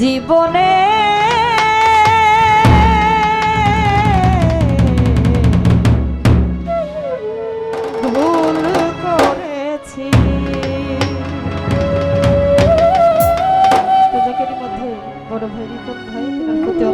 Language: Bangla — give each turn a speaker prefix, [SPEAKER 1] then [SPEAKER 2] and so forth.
[SPEAKER 1] জীবনে। ভুল করেছি। মধ্যে বড় ভাই রিপন ভাই প্রতি